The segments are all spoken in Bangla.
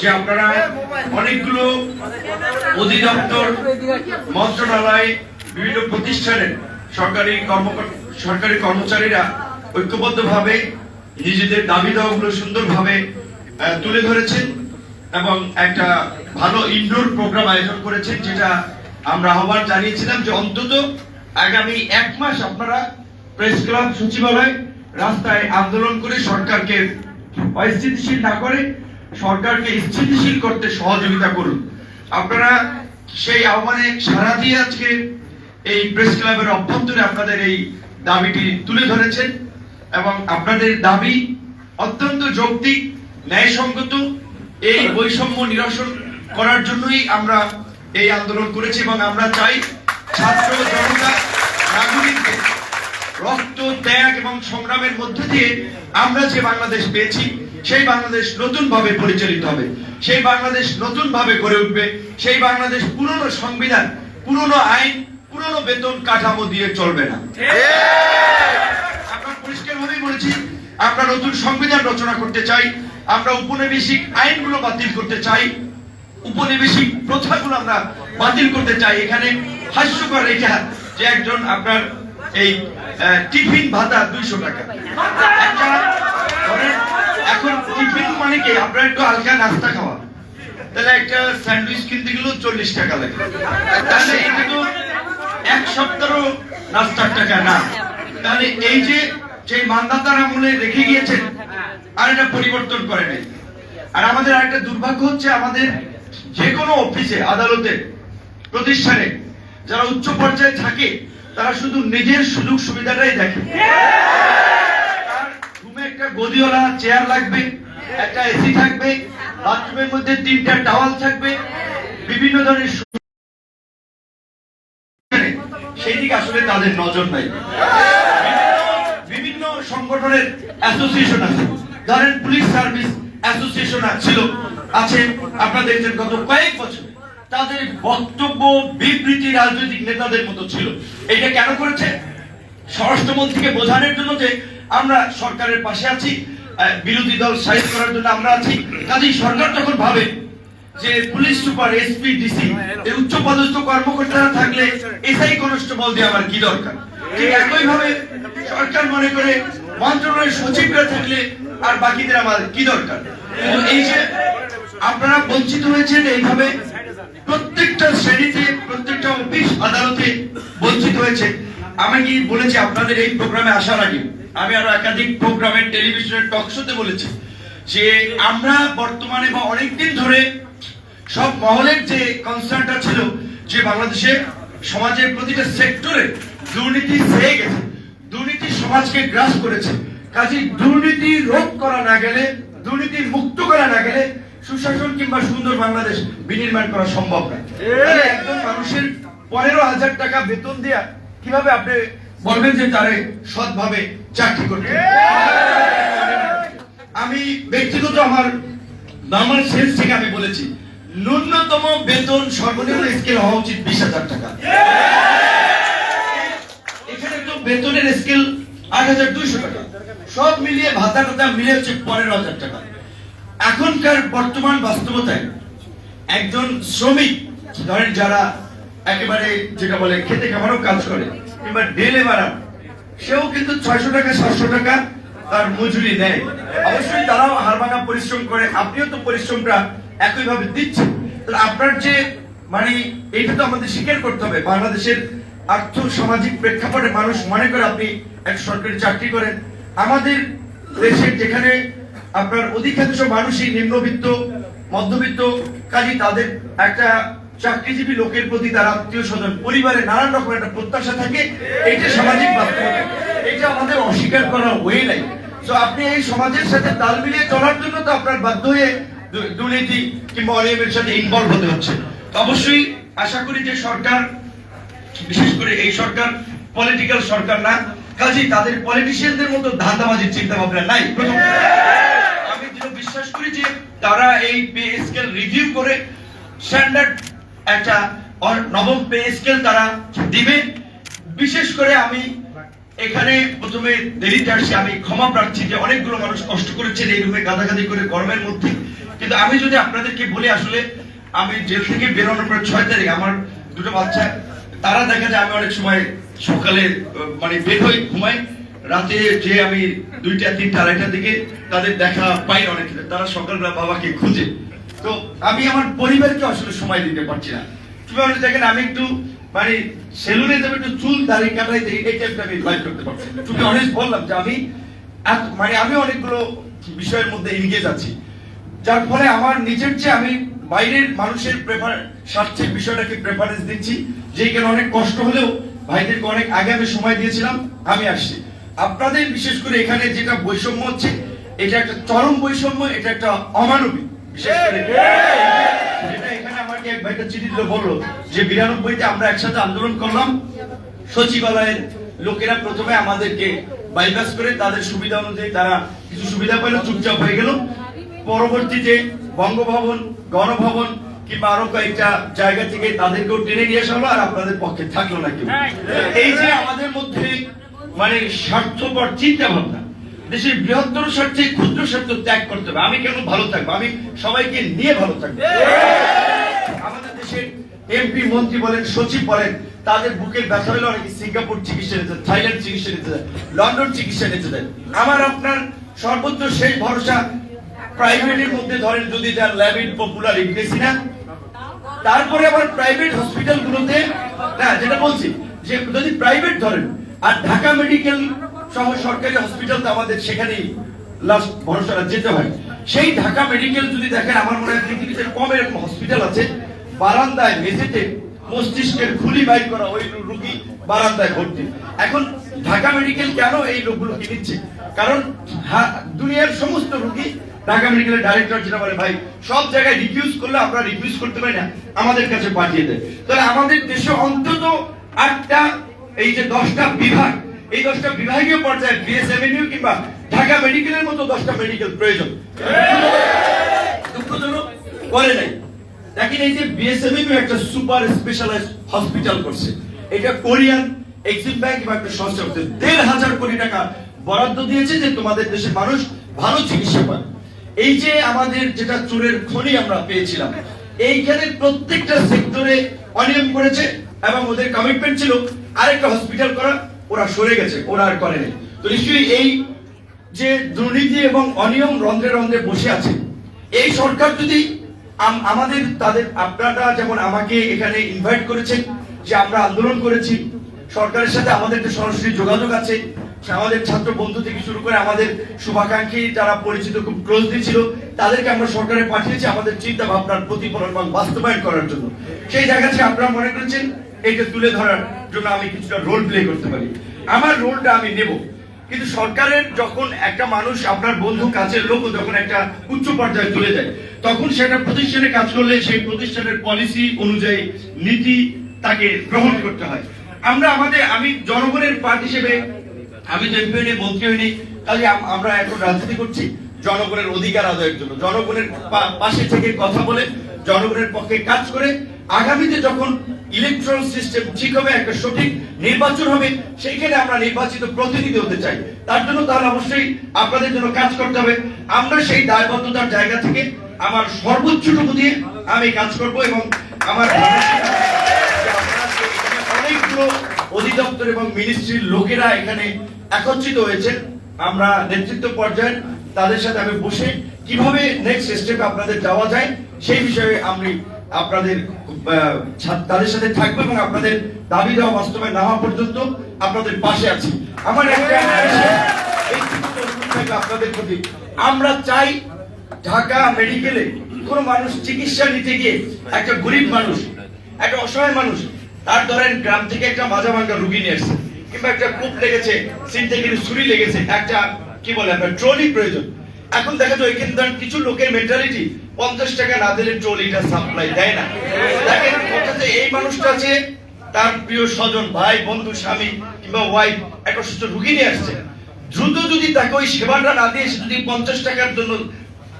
যে আপনারা অনেকগুলো অধিদপ্তর, মন্ত্রণালয়, বিভিন্ন প্রতিষ্ঠানের সরকারি সরকারি কর্মচারীরা ঐক্যবদ্ধভাবে নিজেদের দাবি দাওয়াগুলো সুন্দরভাবে তুলে ধরেছেন এবং একটা ভালো ইনডোর প্রোগ্রাম আয়োজন করেছেন, যেটা আমরা আহ্বান জানিয়েছিলাম যে অন্তত আগামী এক মাস আপনারা প্রেস ক্লাব, সচিবালয় রাস্তায় আন্দোলন করে সরকারকে অস্থিতিশীল না করে সরকারকে স্থিতিশীল করতে সহযোগিতা করুন। আপনারা সেই আহ্বানে সারা দিয়ে আজকে এই প্রেস ক্লাবের অভ্যন্তরে আপনাদের এই দাবিটি তুলে ধরেছেন এবং আপনাদের দাবি অত্যন্ত যৌক্তিক, ন্যায়সঙ্গত। এই বৈষম্য নিরসন করার জন্যই আমরা এই আন্দোলন করেছি এবং আমরা চাই ছাত্র জনতা, নাগরিকদের রক্ত, ত্যাগ এবং সংগ্রামের মধ্য দিয়ে আমরা যে বাংলাদেশ পেয়েছি সেই বাংলাদেশ নতুন ভাবে পরিচালিত হবে, সেই বাংলাদেশ নতুন ভাবে গড়ে উঠবে, সেই বাংলাদেশ পুরনো সংবিধান, পুরনো আইন, পুরনো বেতন কাঠামো দিয়ে চলবে না। আমরা পরিষ্কার ভাবেই বলেছি, আমরা নতুন সংবিধান রচনা করতে চাই, আমরা উপনিবেশিক আইনগুলো বাতিল করতে চাই উপনিবেশিক প্রথাগুলো আমরা বাতিল করতে চাই। এখানে হাস্যকর এটা যে একজন আপনার এই টিফিন ভাতা দুইশো টাকা। এখন টিফিন মানে কি? আপনার একটু হালকা নাস্তা খাওয়া। তাহলে একটা স্যান্ডউইচ কিনতে গেলেও চল্লিশ টাকা লাগে। তাহলে এটা তো এক সপ্তাহ নাস্তার টাকা না। তাহলে এই যে সেই মান্দাতার আমলে রেখে গিয়েছেন, আর এটা পরিবর্তন করে নাই। আর আমাদের আরেকটা দুর্ভাগ্য হচ্ছে আমাদের যে কোনো অফিসে, আদালতে, প্রতিষ্ঠানে, যারা উচ্চ পর্যায়ে থাকে, তারা শুধু নিজের সুযোগ সুবিধাটাই দেখে। গদিওয়ালা চেয়ার লাগবে, একটা এসি থাকবে বাথরুমের মধ্যে তিনটা টাওয়াল থাকবে, বিভিন্ন ধরনের সেই দিকে আসলে তাদের নজর নাই। বিভিন্ন সংগঠনের অ্যাসোসিয়েশন আছে। ধরেন পুলিশ সার্ভিস অ্যাসোসিয়েশন ছিল, আছে, আপনারা দেখছেন গত কয়েক বছর। তাদের বক্তব্য, বিবৃতি রাজনৈতিক নেতাদের মতো ছিল। এটা কেন করেছে? স্বরাষ্ট্রমন্ত্রীকে বোঝানোর জন্য যে আমরা সরকারের পাশে আছি বিরোধী দল সাইজ করার জন্য আমরা আছি। কাজেই সরকার যখন ভাবে যে পুলিশ সুপার, এসপি, ডিসি, এই উচ্চ পদস্থ কর্মকর্তারা থাকলে এসআই কনস্টেবল দিয়ে আমার কি দরকার? ঠিক একই ভাবে সরকার মনে করে মন্ত্রণালয়ের সচিবরা থাকলে আর বাকিদের আমার কি দরকার? এই যে আপনারা বঞ্চিত হয়েছেন এইভাবে প্রত্যেকটা শ্রেণীতে, প্রত্যেকটা অফিস আদালতে বঞ্চিত হয়েছে। আমি কি বলেছি আপনাদের এই প্রোগ্রামে আসার আগে? আমি আরও একাধিক প্রোগ্রামের টেলিভিশনের টক শোতে বলেছি যে আমরা বর্তমানে বা অনেকদিন ধরে সব মহলের যে কনসার্নটা ছিল যে বাংলাদেশে সমাজের প্রতিটা সেক্টরে দুর্নীতি ছেয়ে গেছে, দুর্নীতি সমাজকে গ্রাস করেছে। কাজে দুর্নীতি রোধ করা না গেলে, দুর্নীতি মুক্ত করা না গেলে সুশাসন কিংবা সুন্দর বাংলাদেশ বিনির্মাণ করা সম্ভব না। একজন মানুষের পনেরো হাজার টাকা বেতন দেয়া কীভাবে আপনি বলবেন যে তারে সৎভাবে চাকরি আমি ব্যক্তিগত আমার থেকে আমি বলেছি, ন্যূনতম বেতন সর্বনিম্ন স্কেল হওয়া উচিত বিশ হাজার টাকা। এখানে তো বেতনের স্কেল আট হাজার দুইশো টাকা। সব মিলিয়ে ভাতা টাতা মিলে হচ্ছে পনেরো হাজার টাকা। এখনকার বর্তমান বাস্তবতায় একজন শ্রমিক, ধরেন যারা একেবারে যেটা বলে খেতে খাবারও কাজ করে, কিংবা ডেলে মারা সেও কিন্তু ছয়শো টাকা, সাতশো টাকা তার মজুরি নেয়। অবশ্যই তারাও হারভাঙা পরিশ্রম করে, আপনিও তো পরিশ্রমটা একইভাবে দিচ্ছেন। তাহলে আপনার যে মানে এইটা তো আমাদের স্বীকার করতে হবে। বাংলাদেশের আর্থ সামাজিক প্রেক্ষাপটে মানুষ মনে করে আপনি এক সরকারি চাকরি করেন। আমাদের দেশের যেখানে আপনার অধিকাংশ মানুষই নিম্নবিত্ত, মধ্যবিত্ত, কাজী তাদের একটা চাকরিজীবী লোকের প্রতি তার আত্মীয় স্বজন পরিবারে নানান রকম একটা প্রত্যাশা থাকে এটা সামাজিক বাস্তবতা এটা আমাদের অস্বীকার করা ওয়ে নাই। তো আপনি এই সমাজের সাথে তাল মিলিয়ে চলার জন্য তো আপনার বাধ্য হয়ে দুর্নীতি কিংবা অনিয়মের সাথে ইনভলভ হতে হচ্ছে। অবশ্যই আশা করি যে সরকার, বিশেষ করে এই সরকার পলিটিক্যাল সরকার না, কাজেই তাদের পলিটিশিয়ানদের মতো ধান্দাবাজির চিন্তা ভাবনা নাই আমি দৃঢ় বিশ্বাস করি যে তারা এই পে স্কেল রিভিউ করে স্ট্যান্ডার্ড একটা নবম পে স্কেল তারা দিবে। বিশেষ করে আমি এখানে প্রথমে দেরিতে আসছি, আমি ক্ষমা প্রার্থী যে অনেকগুলো মানুষ কষ্ট করেছেন এই রুমে গাদাগাদি করে গরমের মধ্যে। কিন্তু আমি যদি আপনাদেরকে বলি আসলে, আমি জেল থেকে বেরোনোর পর ছয় তারিখ আমার দুটো বাচ্চা, তারা দেখা যায় আমি অনেক সময় সকালে মানে বের হই, ঘুমাই। রাতে যে আমি দুইটা, তিনটা, আড়াইটার দিকে তাদের দেখা পাই অনেক। তারা সকালবেলা বাবাকে খুঁজে। তো আমি আমার পরিবারকে আসলে সময় দিতে পারছি না। কীভাবে দেখেন আমি একটু মানে সেলুনে যাবে, একটু চুল দাড়ি কাটাই দিই এই টাইপটা আমি লাইভ করতে পারছি তুমি অনেক বললাম যে আমি মানে আমি অনেকগুলো বিষয়ের মধ্যে এনগেজ আছি যার ফলে আমার নিজের চেয়ে আমি বাইরের মানুষের প্রেফার স্বার্থের বিষয়টাকে প্রেফারেন্স দিচ্ছি। যে এখানে অনেক কষ্ট হলেও ভাইদেরকে অনেক আগে আমি সময় দিয়েছিলাম, আমি আসছি। আপনাদের বিশেষ করে এখানে যেটা বৈষম্য হচ্ছে, এটা একটা চরম বৈষম্য, এটা একটা অমানবিক। বিশেষ করে যেটা এখানে আমাকে এক ভাইটা চিঠি দিল বলল যে বিরানব্বইতে আমরা একসাথে আন্দোলন করলাম। সচিবালয়ের লোকেরা প্রথমে আমাদেরকে বাইপাস করে তাদের সুবিধা অনুযায়ী তারা কিছু সুবিধা পেল চুপচাপ হয়ে গেল। পরবর্তীতে বঙ্গভবন গণভবন কিংবা আরও কয়েকটা জায়গা থেকে তাদেরকেও টেনে নিয়ে আসা হলো আর আপনাদের পক্ষে থাকল না কেউ। এই যে আমাদের মধ্যে মানে স্বার্থপর চিন্তা ভাবনা দেশের বৃহত্তর স্বার্থে ক্ষুদ্র স্বার্থ ত্যাগ করতে হবে। আমি কেন ভালো থাকব? আমি সবাইকে নিয়ে ভালো থাকব। আমাদের দেশের এমপি মন্ত্রী বলেন, সচিব বলেন, তাদের বুকের ব্যথা হলে অনেকে সিঙ্গাপুর চিকিৎসা নিতে থাইল্যান্ড চিকিৎসা নিতে যায়, লন্ডন চিকিৎসা নিতে যায়। আমার, আপনার সর্বোচ্চ শেষ ভরসা প্রাইভেটের মধ্যে ধরেন, যদি তার ল্যাবিড পপুলার ইংরেজি না, তারপরে আবার প্রাইভেট হসপিটাল গুলোতে না, যেটা বলছি, যে যদি প্রাইভেট ধরেন, আর ঢাকা মেডিকেল সহ সরকারি হসপিটাল তো আমাদের সেখানেই লাস্ট ভরসা যেতে হয়। সেই ঢাকা মেডিকেল যদি দেখেন, আমার মনে হয় পৃথিবীতে কম এরকম হসপিটাল আছে। বারান্দায় মেঝেতে মস্তিষ্কের খুলি বাইর করা ওই রুগী বারান্দায় ভর্তি। এখন ঢাকা মেডিকেল কেন এই লোকগুলোকে নিচ্ছে? কারণ দুনিয়ার সমস্ত রুগী ঢাকা মেডিকেলের ডাইরেক্টর যেটা বলে, ভাই, সব জায়গায় রিফিউজ করলে আমরা রিফিউজ করতে পারি না, আমাদের কাছে পাঠিয়ে দেয় তাহলে আমাদের দেশে অন্তত আটটা, এই যে দশটা বিভাগ এই দশটা বিভাগীয় পর্যায়ে বিএস এভিনিউ কিংবা ঢাকা মেডিকেলের মতো দশটা মেডিকেল প্রয়োজন। দুঃখজনক, করে নাই। দেখেন এই যে বিএসএমইউ একটা সুপার স্পেশালাইজ হসপিটাল করছে। এটা কোরিয়ান এক্সিম ব্যাংক বা একটা সংস্থা করছে। দেড় হাজার কোটি টাকা বরাদ্দ দিয়েছে যে তোমাদের দেশের মানুষ ভালো চিকিৎসা পায়। এই যে আমাদের যেটা চোরের খনি আমরা পেয়েছিলাম, এইখানে প্রত্যেকটা সেক্টরে অনিয়ম করেছে এবং ওদের কমিটমেন্ট ছিল আরেকটা হসপিটাল করা। ওরা সরে গেছে, ওরা আর করেনি। তো নিশ্চয়ই এই যে দুর্নীতি এবং অনিয়ম রন্ধ্রে রন্ধ্রে বসে আছে, এই সরকার যদি আমাদের, তাদের আপনারা যেমন আমাকে এখানে ইনভাইট করেছেন যে আমরা আন্দোলন করেছি, সরকারের সাথে আমাদের যে সরাসরি যোগাযোগ আছে আমাদের ছাত্র বন্ধু থেকে শুরু করে আমাদের শুভাকাঙ্ক্ষী যারা পরিচিত, খুব ক্লোজলি ছিল, তাদেরকে আমরা সরকারে পাঠিয়েছি আমাদের চিন্তা ভাবনার প্রতিফলন এবং বাস্তবায়ন করার জন্য। সেই জায়গা থেকে আপনারা মনে করেছেন এইটা তুলে ধরার জন্য আমি কিছুটা রোল প্লে করতে পারি। আমার রোলটা আমি নেব। কিন্তু সরকারের যখন একটা মানুষ আপনার বন্ধু কাছের লোক যখন একটা উচ্চ পর্যায়ে চলে যায়, তখন সেটা প্রতিষ্ঠানে কাজ করলে সেই প্রতিষ্ঠানের পলিসি অনুযায়ী নীতি তাকে গ্রহণ করতে হয়। আমরা আমাদের, আমি জনগণের পার্ট হিসেবে আমি তো এমপি হইনি, মন্ত্রী হইনি। কাজে আমরা এখন রাজনীতি করছি জনগণের অধিকার আদায়ের জন্য। জনগণের পাশে থেকে কথা বলে জনগণের পক্ষে কাজ করে আগামীতে যখন ইলেকট্রন সিস্টেম ঠিক হবে, একটা সঠিক নির্বাচন হবে, সেইখানে আমরা নির্বাচিত প্রতিনিধি হতে চাই। তার জন্য তাহলে অবশ্যই আপনাদের জন্য কাজ করতে হবে। আমরা সেই দায়বদ্ধতার জায়গা থেকে আমার সর্বোচ্চটুকু দিয়ে আমি কাজ করব এবং আমার অনেকগুলো অধিদপ্তর এবং মিনিস্ট্রির লোকেরা এখানে একত্রিত হয়েছেন আমরা নেতৃত্ব পর্যায়ে তাদের সাথে আমি বসে কীভাবে নেক্সট স্টেপে আপনাদের যাওয়া যায় সেই বিষয়ে আমি আপনাদের তাদের সাথে থাকব এবং আপনাদের দাবি দেওয়া বাস্তবায়ন না হওয়া পর্যন্ত আপনাদের পাশে আছি। আমার একটা আপনাদের প্রতি। আমরা চাই ঢাকা মেডিকেলে কোন মানুষ চিকিৎসা নিতে গিয়ে একটা গরিব মানুষ একটা অসহায় মানুষ তার ধরেন গ্রাম থেকে একটা মাজা ভাঙ্গা রুগী নিয়ে আসছে। কিংবা একটা কূপ লেগেছে সিন থেকে ছুরি লেগেছে, একটা, কি বলে, আপনার ট্রলি প্রয়োজন। এখন দেখা যায় এখানে কিছু লোকের মেন্টালিটি পঞ্চাশ টাকা না দিলে ট্রলিটা সাপ্লাই দেয় না। দেখেন কথাতে এই মানুষটা যে তার প্রিয় স্বজন, ভাই, বন্ধু, স্বামী, কিংবা ওয়াইফ একটা সুস্থ রুগী নিয়ে আসছে। দ্রুত যদি তাকে ওই সেবাটা না দিয়ে যদি পঞ্চাশ টাকার জন্য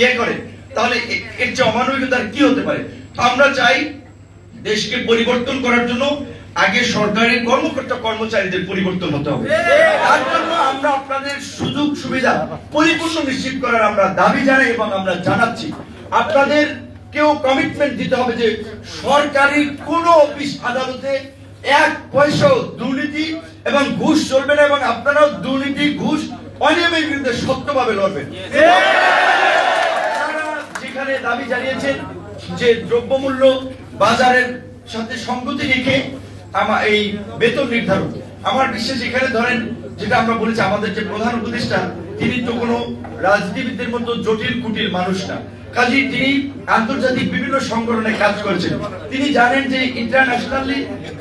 ইয়ে করে, তাহলে এর যে অমানবিকতার কি হতে পারে? আমরা চাই দেশকে পরিবর্তন করার জন্য আগে সরকারের কর্মকর্তা কর্মচারীদের পরিবর্তন হতে হবে। তার জন্য আমরা আপনাদের সুযোগ সুবিধা পরিপূর্ণ নিশ্চিত করার আমরা দাবি জানাই এবং আমরা জানাচ্ছি। আপনাদের কেউ কমিটমেন্ট দিতে হবে যে সরকারি কোন অফিস আদালতে এক পয়সাও দুর্নীতি এবং ঘুষ চলবে না এবং আপনারাও দুর্নীতি ঘুষ অনিয়মের বিরুদ্ধে সত্যভাবে লড়বেন। যেখানে দাবি জানিয়েছেন যে দ্রব্যমূল্য বাজারের সাথে সংগতি রেখে আমার এই বেতন নির্ধারণ। আমার বিশ্বাস এখানে ধরেন, যেটা আমরা বলেছি, আমাদের যে প্রধান উপদেষ্টা, তিনি তো কোনো রাজনীতিবিদদের মতো জটিল মানুষ না। কাজে তিনি আন্তর্জাতিক বিভিন্ন সংগঠনে কাজ তিনি জানেন যে ইন্টারন্যাশনালি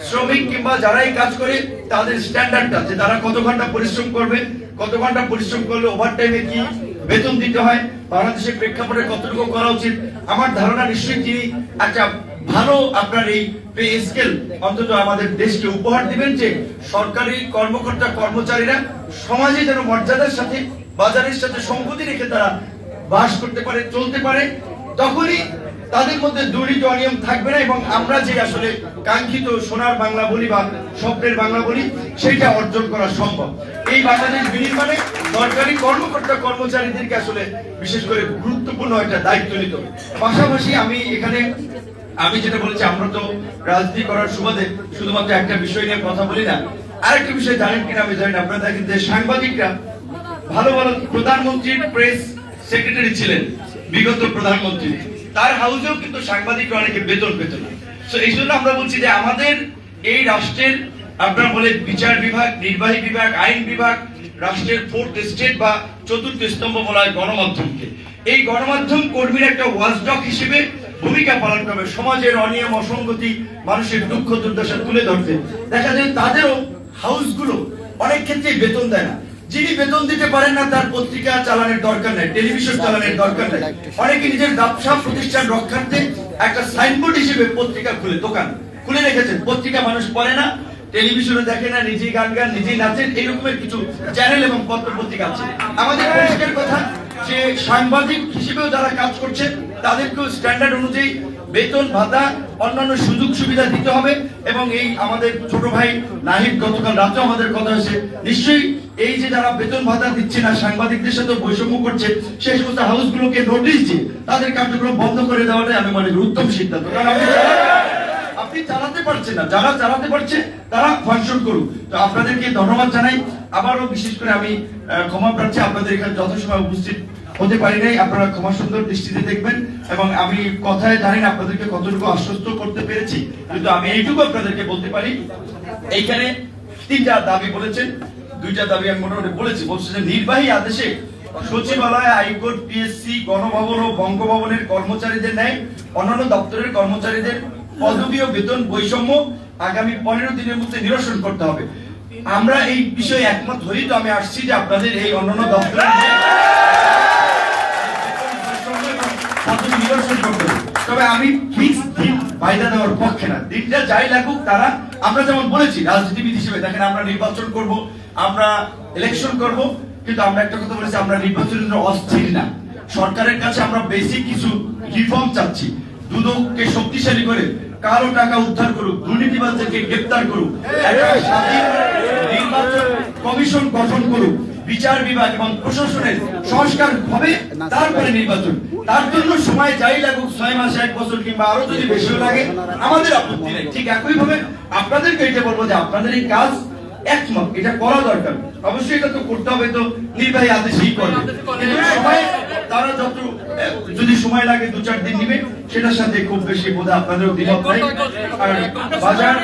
শ্রমিক কিংবা যারাই কাজ করে, তাদের স্ট্যান্ডার্ডটা যে তারা কত ঘণ্টা পরিশ্রম করবে, কত ঘণ্টা পরিশ্রম করলে ওভার কি বেতন দিতে হয়, বাংলাদেশের প্রেক্ষাপটে কতটুকু করা উচিত। আমার ধারণা নিশ্চয়ই তিনি একটা ভালো আপনার এই পে স্কেল অন্তত আমাদের দেশকে উপহার দিবেন যে সরকারি কর্মকর্তা কর্মচারীরা সমাজে যেন মর্যাদার সাথে, বাজারের সাথে সংগতি রেখে তারা বাস করতে পারে, চলতে পারে, তখনই তাদের মধ্যে দুর্নীতি অনিয়ম থাকবে না এবং আমরা যে আসলে কাঙ্ক্ষিত সোনার বাংলা বলি বা স্বপ্নের বাংলা বলি, সেটা অর্জন করা সম্ভব। এই বাংলাদেশ বিনির্মাণে সরকারি কর্মকর্তা কর্মচারীদেরকে আসলে বিশেষ করে গুরুত্বপূর্ণ একটা দায়িত্ব নিতে পাশাপাশি আমি এখানে আমি যেটা বলেছি, আমরা তো রাজনীতি করার সুবাদে শুধুমাত্র একটা বিষয় নিয়ে কথা বলি না। আরেকটা বিষয় জানেন কিনা আমি জানি আপনারা দেখেন যে সাংবাদিকরা ভালো ভালো প্রধানমন্ত্রীর প্রেস সেক্রেটারি ছিলেন, বিগত প্রধানমন্ত্রী। তার হাউসেও কিন্তু সাংবাদিকরা অনেকে বেতন পেত তো এই জন্য আমরা বলছি যে আমাদের এই রাষ্ট্রের, আপনারা বলে বিচার বিভাগ, নির্বাহী বিভাগ, আইন বিভাগ, রাষ্ট্রের ফোর্থ স্টেট বা চতুর্থ স্তম্ভ বলা হয় গণমাধ্যমকে। এই গণমাধ্যম কর্মীর একটা ওয়াচডগ হিসেবে ভূমিকা পালন করবে। সমাজের অনিয়ম, অসঙ্গতি, মানুষের দুঃখ, দুর্দশা তুলে ধরতে। দেখা যায় তাদেরও হাউসগুলো অনেক ক্ষেত্রে বেতন দেয় না। যিনি বেতন দিতে পারেন না, তার পত্রিকা চালানোর দরকার নেই, টেলিভিশন চালানোর দরকার নেই। অনেকে নিজের ব্যবসা, প্রতিষ্ঠান রক্ষার্থে একটা সাইনবোর্ড হিসেবে পত্রিকা খুলে, দোকান খুলে রেখেছেন। পত্রিকা মানুষ পড়ে না টেলিভিশনে দেখে না, নিজেই গান গান, নিজেই নাচেন এরকমের কিছু চ্যানেল এবং পত্র পত্রিকা আছে। আমাদের পরিষ্কার কথা যে সাংবাদিক হিসেবেও যারা কাজ করছে তাদেরকেও স্ট্যান্ডার্ড অনুযায়ী বেতন, ভাতা, অন্যান্য সুযোগ সুবিধা দিতে হবে এবং এই আমাদের ছোট ভাই নাহিদ গতকাল রাতেও আমাদের কথা হয়েছে। নিশ্চয়ই এই যে যারা বেতন, ভাতা দিচ্ছে না, সাংবাদিকদের সাথে বৈষম্য করছে, সেই সমস্ত হাউসগুলোকে নোটিশ দিয়ে তাদের কার্যক্রম বন্ধ করে দেওয়াটাই আমি মনে করি উত্তম সিদ্ধান্ত। কারণ আপনি চালাতে পারছেন না। যারা চালাতে পারছে, তারা ফাংশন করুক। তো আপনাদেরকে ধন্যবাদ জানাই। আবারও বিশেষ করে আমি ক্ষমা প্রার্থী। আপনাদের এখানে যথাসময় উপস্থিত হতে পারি নাই। আপনারা ক্ষমা সুন্দর দৃষ্টিতে দেখবেন এবং আমি কথায় জানি না আপনাদেরকে কতটুকু আশ্বস্ত করতে পেরেছি, কিন্তু আমি এইটুকু আপনাদেরকে বলতে পারি। এইখানে তিনটা দাবি বলেছেন। দুইটা দাবি আমি মোটামুটি বলেছি। বলছে যে নির্বাহী আদেশে সচিবালয় হাইকোর্ট, পিএসসি, গণভবন ও বঙ্গভবনের কর্মচারীদের ন্যায় অন্যান্য দপ্তরের কর্মচারীদের ও বেতন বৈষম্য আগামী পনেরো দিনের মধ্যে নিরসন করতে হবে। আমরা এই বিষয়ে একমত হই তো আমি আসছি যে আপনাদের এই অন্যান্য করতে তবে আমি দেওয়ার পক্ষে না। দিনটা যাই লাগুক তারা, আমরা যেমন বলেছি, রাজনীতিবিদ হিসেবে দেখেন আমরা নির্বাচন করব, আমরা ইলেকশন করব, কিন্তু আমরা একটা কথা বলেছি, আমরা নির্বাচনের জন্য অস্থির না। সরকারের কাছে আমরা বেসিক কিছু রিফর্ম চাচ্ছি। দুদককে শক্তিশালী করে কালো টাকা উদ্ধার করুক দুর্নীতিবাজদেরকে গ্রেপ্তার করুক একটা স্বাধীন নির্বাচন কমিশন গঠন করুক বিচার বিভাগ এবং প্রশাসনের সংস্কার হবে তারপরে নির্বাচন। তার জন্য সময় যাই লাগুক ছয় মাস এক বছর কিংবা আরও যদি বেশিও লাগে আমাদের আপত্তি নেই। ঠিক একই ভাবে আপনাদেরকে এটা বলব যে আপনাদের এই কাজ একমত এটা করা দরকার। অবশ্যই এটা তো করতে হবে তো নির্বাহী আদেশই করবে। কিন্তু সময় তারা যত যদি সময় লাগে দু চার দিন নিবে। সেটার সাথে খুব বেশি বোধ আপনাদেরও দ্বিমত নাই। আর বাজার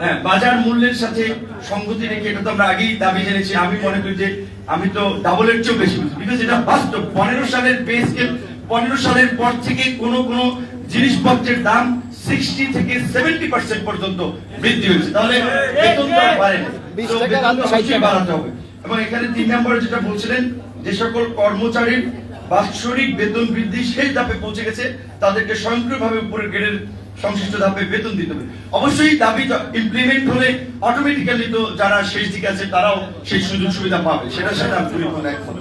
হ্যাঁ। বাজার মূল্যের সাথে সংগতি রেখে এটা তো আমরা আগেই দাবি জেনেছি। আমি মনে করি যে আমি তো ডাবলের চেয়েও বেশি বুঝি। বিকজ এটা বাস্তব। পনেরো সালের পে স্কেল পনেরো সালের পর থেকে কোনো কোনো জিনিসপত্রের দাম সিক্সটি থেকে সেভেন্টি পার্সেন্ট পর্যন্ত বৃদ্ধি হয়েছে। তাহলে বেতন তো টাকার বেতন তো বাড়াতে হবে। এবং এখানে তিন নম্বরে যেটা বলছিলেন যে সকল কর্মচারীর বাৎসরিক বেতন বৃদ্ধি, সেই ধাপে পৌঁছে গেছে। তাদেরকে স্বয়ংক্রিয়ভাবে উপরের গ্রেডের সংশ্লিষ্ট ধাপে বেতন দিতে হবে। অবশ্যই দাবি ইমপ্লিমেন্ট হলে অটোমেটিক্যালি তো যারা শেষ দিকে আছে, তারাও সেই সুযোগ সুবিধা পাবে। সেটা সেটা আমি একমত।